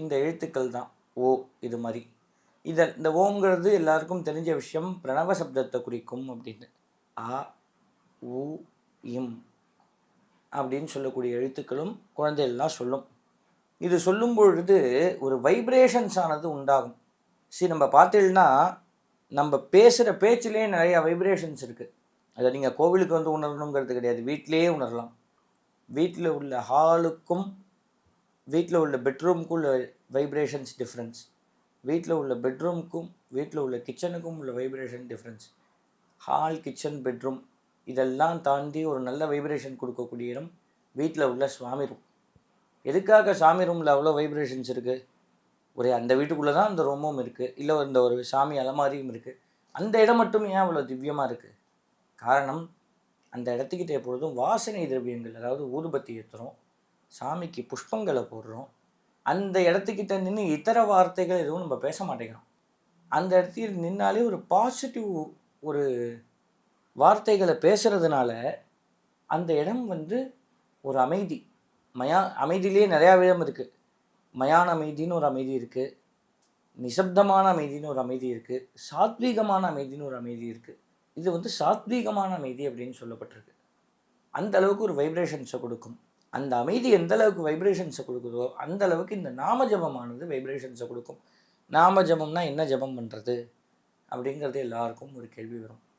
இந்த எழுத்துக்கள் தான் ஓ இது மாதிரி. இதை இந்த ஓங்கிறது எல்லாருக்கும் தெரிஞ்ச விஷயம் பிரணவ சப்தத்தை குறிக்கும் அப்படின்னு. ஆ உ இம் அப்படின்னு சொல்லக்கூடிய எழுத்துக்களும் குழந்தைகள்லாம் சொல்லும். இது சொல்லும் பொழுது ஒரு வைப்ரேஷன்ஸ் ஆனது உண்டாகும். சரி நம்ம பார்த்தீங்கன்னா நம்ம பேசுகிற பேச்சிலே நிறையா வைப்ரேஷன்ஸ் இருக்குது அதை நீங்கள் கோவிலுக்கு வந்து உணரணுங்கிறது கிடையாது. வீட்டிலேயே உணரலாம். வீட்டில் உள்ள ஹாலுக்கும் வீட்டில் உள்ள பெட்ரூம்க்கும் உள்ள வைப்ரேஷன்ஸ் டிஃப்ரென்ஸ் வீட்டில் உள்ள பெட்ரூம்க்கும் வீட்டில் உள்ள கிச்சனுக்கும் உள்ள vibration difference hall kitchen bedroom இதெல்லாம் தாண்டி ஒரு நல்ல வைப்ரேஷன் கொடுக்கக்கூடிய இடம் வீட்டில் உள்ள சுவாமி ரூம் எதுக்காக சாமி ரூமில் அவ்வளோ வைப்ரேஷன்ஸ் இருக்குது ஒரே அந்த வீட்டுக்குள்ளே தான் அந்த ரூமும் இருக்குது இல்லை இந்த ஒரு சாமி அலமாரியும் இருக்குது அந்த இடம் மட்டும் ஏன் அவ்வளோ திவ்யமாக இருக்குது காரணம் அந்த இடத்துக்கிட்ட எப்பொழுதும் வாசனை திரவியங்கள் அதாவது ஊதுபத்தி ஏற்றுறோம் சாமிக்கு புஷ்பங்களை போடுறோம். அந்த இடத்துக்கிட்ட நின்று இதர வார்த்தைகள் எதுவும் நம்ம பேச மாட்டேங்கிறோம். அந்த இடத்துக்கு நின்னாலே ஒரு பாசிட்டிவ் ஒரு வார்த்தைகளை பேசுகிறதுனால அந்த இடம் வந்து ஒரு அமைதி. மயா அமைதியிலே நிறையா விதம் இருக்குது மயான அமைதின்னு ஒரு அமைதி இருக்குது நிசப்தமான அமைதின்னு ஒரு அமைதி இருக்குது சாத்வீகமான அமைதின்னு ஒரு அமைதி இருக்குது இது வந்து சாத்வீகமான அமைதி அப்படின்னு சொல்லப்பட்டிருக்கு. அந்த அளவுக்கு ஒரு வைப்ரேஷன்ஸை கொடுக்கும். அந்த அமைதி எந்த அளவுக்கு வைப்ரேஷன்ஸை கொடுக்குதோ அந்த அளவுக்கு இந்த நாம ஜபமானது வைப்ரேஷன்ஸை கொடுக்கும். நாம ஜபம்னா என்ன ஜபம் பண்ணுறது அப்படிங்கிறது எல்லாருக்கும் ஒரு கேள்வி வரும்.